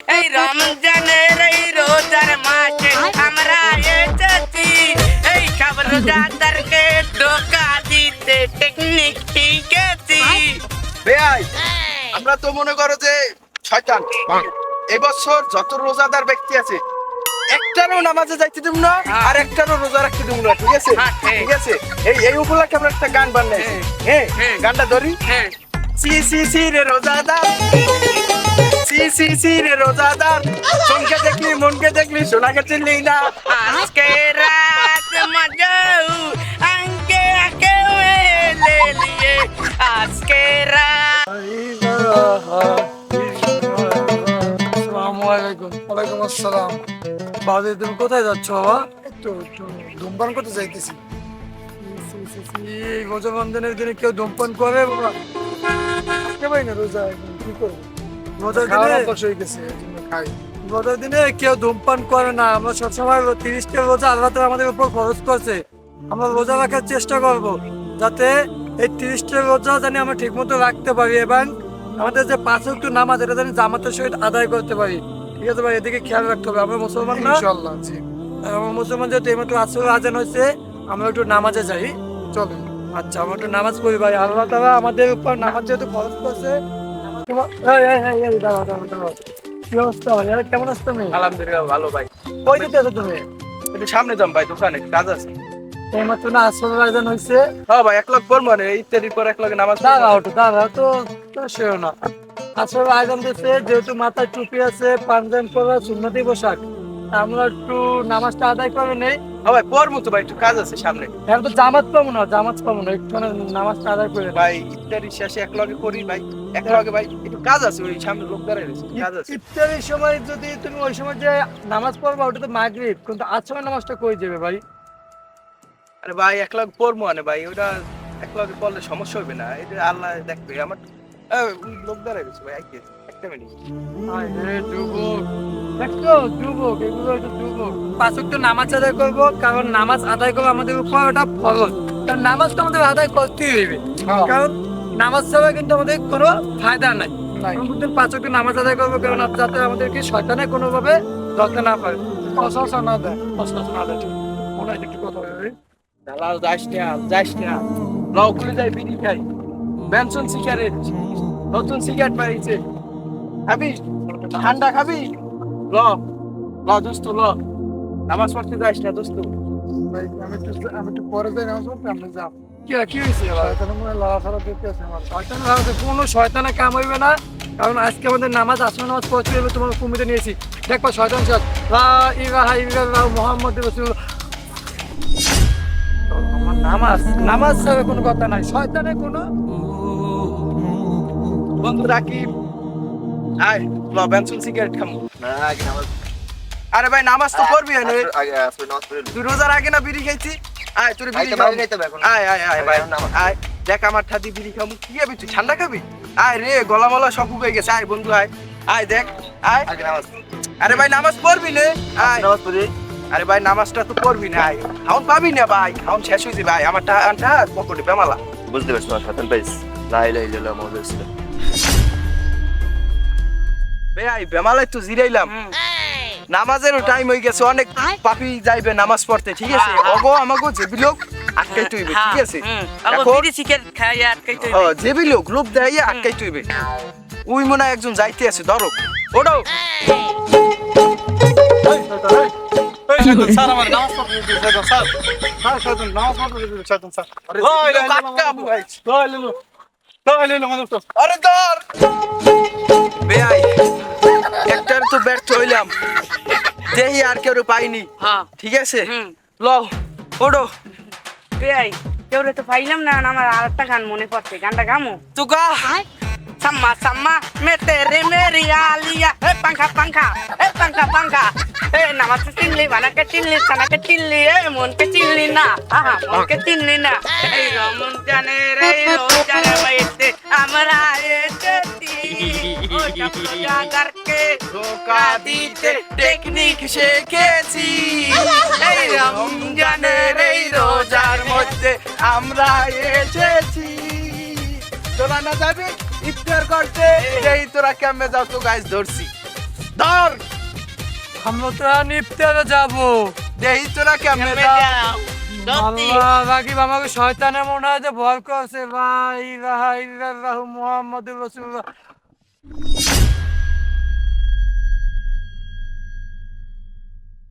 এই রমজানের এই রোজার মাসে আমরা এসেছি। এই সব রোজাদারকে ধোকা দিতে টেকনিক শিখেছি। বেআই আমরা তো মনে করো যে শয়তান। এবছর যত রোজাদার ব্যক্তি আছে একটারও নামাজে যাইতে দেব না হ্যাঁ। আর একটারও রোজা রাখতে দেব না ঠিক আছে? হ্যাঁ, ঠিক। আছে? এই এই উপলক্ষে আমরা একটা গান বানাইছি। হ্যাঁ। হ্যাঁ। গানটা ধরি? সি সি সি রে রোজাদার। সি সি রে রোজাদার সোনকে দেখলি মনকে দেখলি সোনাকে চিনলি না। আজকে রাত আঙ্কে আকে লে লিয়ে আজকে ওয়ালাইকুম আসসালাম। তুমি কোথায় যাচ্ছ বাবা? তো ধূমপান করতে যাইতেছি। এই রোজা বন্ধনের দিনে কেউ ধূমপান করে বাবা? কেবাই না রোজা কি করব? খাই। রোজার দিনে কেউ ধূমপান করে না। আমরা সবসময় তিরিশটা রোজা আল্লাহ আমাদের উপর খরচ করছে। আমরা রোজা রাখার চেষ্টা করব যাতে এই তিরিশটা রোজা জানি আমরা ঠিকমতো রাখতে পারি এবং আমাদের যে পাঁচ ওয়াক্ত নামাজ এটা জানি জামাতের সহিত আদায় করতে পারি। ঠিক আছে ভাই? এদিকে খেয়াল রাখতে হবে। আমরা মুসলমান না? ইনশাআল্লাহ জি। আমরা মুসলমান যেহেতু এইমাত্র আসর আজান হয়েছে আমরা একটু নামাজে যাই। চলো আচ্ছা আমরা একটু নামাজ পড়ি ভাই। আল্লাহ তাআলা আমাদের উপর নামাজ যেহেতু খরচ করছে কেমন আছো তুমি? আলহামদুলিল্লাহ ভালো ভাই। কই দিতে আছো তুমি? একটু সামনে যাম ভাই দোকানে কাজ আছে। এইমাত্র না আসর আজান হয়েছে হ্যাঁ ভাই এক লাখ পর মানে ইত্যাদির পর এক লাখ নামাজ পড়ব। দাঁড়াও একটু তো তো সেও না। আসলে আয়োজন দিচ্ছে যেহেতু মাথায় টুপি আছে পাঞ্জাম পরা সুন্নতি পোশাক। আমরা একটু নামাজটা আদায় করে নেই। হ্যাঁ ভাই পড়ব তো ভাই একটু কাজ আছে সামনে। এখন তো জামাত পাবো না জামাত পাবো না একটু নামাজটা আদায় করে ভাই ইত্যাদি শেষে এক লগে করি ভাই এক লগে ভাই একটু কাজ আছে ওই সামনে লোক দাঁড়ায় কাজ আছে। ইফতারের সময় যদি তুমি ওই সময় যে নামাজ পড়বা ওটা তো মাগরিব কিন্তু আজকের নামাজটা কই যাবে ভাই? আরে ভাই এক লাখ পড়ব মানে ভাই ওটা এক লগে পড়লে সমস্যা হবে না এটা আল্লাহ দেখবে আমার লোক দাঁড়ায় ভাই আইকে একটা মিনিট হায় রে, যুবক। দেখছ যুবক এগুলো হচ্ছে যুবক। পাঁচ ওয়াক্ত নামাজ আদায় করব কারণ নামাজ আদায় করব আমাদের উপর ওটা ফরজ। কারণ নামাজ তো আমাদের আদায় করতেই হইবে। কারণ নামাজ ছাড়া কিন্তু আমাদের কোনো ফায়দা নাই। পাঁচ নামাজ আদায় করব কারণ যাতে আমাদেরকে শয়তানে কোনোভাবে ধরতে না পারে। অসহসা না দেয়। অসহসা না দেয়। মনে হয় একটু কথা বলবি দালাল যাস না যাস না লও যাই বিড়ি খাই। বেনসন সিগারেট নতুন সিগারেট পাইছে খাবি? ঠান্ডা খাবি? ল ল দোস্ত ল। নামাজ পড়তে যাস না দোস্ত। ভাই আমি একটু আমি একটু পরে যাই নামাজ পড়তে আমরা যাব। কি কি হয়েছে লড়াফাড়া আছে আমার। শয়তান কোনো শয়তানে কাম হইবে না। কারণ আজকে আমাদের নামাজ আসর নামাজ পড়তে হবে তোমার কুমিতে নিয়েছি। দেখবা শয়তান শেষ লা ইলাহা ইল্লাল্লাহ মুহাম্মাদুর রাসূলুল্লাহ নামাজ নামাজ ছাড়া কোনো কথা নাই। শয়তানের কোনো বন্ধু রাকিব আয় ল বেনসন সিগারেট খামু। না আগে নামাজ। আরে ভাই নামাজ তো পড়বি না। তুই রোজার আগে না বিড়ি খাইছি? আয় তোর বিড়ি খাব। আয় আয় আয় ভাই। আয় দেখ আমার ঠাদি বিড়ি খাব কি খাবি তুই? ঠান্ডা খাবি? আয় রে গলা মলা সব হয়ে গেছে। আয় বন্ধু আয়। আয় দেখ। আয়। আগে নামাজ। আরে ভাই নামাজ পড়বি না। আয়। নামাজ পড়ি। আরে ভাই নামাজটা তো পড়বি না আয়। খাউন পাবি না ভাই। খাউন শেষ হয়েছে ভাই। আমার টাকা পকেটে বেমালা। বুঝতে পারছি না শয়তান পাইস লা ইলাহা ইল্লাল্লাহ মুহাম্মাদুর রাসূলুল্লাহ ভাই বেমালাই তো জিরাইলাম নামাজেরও টাইম হয়ে গেছে অনেক পাপি যাইবে নামাজ পড়তে ঠিক আছে অগো আমাগো যে বিলোক আটকাই তুইবে ঠিক আছে যে লোভ আটকাই তুইবে উই মনে একজন যাইতে আছে ধরো স্যার আমার নামাজ পড়তে স্যার স্যার নামাজ পড়তে ওই ভাই। লয় আরে ধর বেআই। একটার তো ব্যর্থ হইলাম। দেহি আর কেউ পাইনি। হ্যাঁ। ঠিক আছে? লও ওডো। বেআই কেউ তো পাইলাম না আমার আর একটা গান মনে পড়ছে। গানটা গামো। তু গা সাম্মা সাম্মা মে তেরে মেরি আলিয়া। এ পাঙ্খা পাঙ্খা এ পাঙ্খা পাঙ্খা এ নামাতে চিনলি বানাকে চিনলি সানাকে চিনলি এ মনকে চিনলি না। আহা মনকে চিনলি না। এই রমন ও ধোকা দিতে টেকনিক শিখেছি। এই রমজানের এই রোজার মধ্যে আমরা এসেছি। তোরা না যাবি? ইফতার করতে? এই তোরা কেমনে যাও? তো গাইস ধরছি। ধর! আমরা তো নিপ্তারে যাব। দেহি তোরা কেমনে যাও? আল্লাহ বাকি আমাকে শয়তানে মনে হয় যে ভয় করছে। ভাই ভাই মোহাম্মদ রসুল্লাহ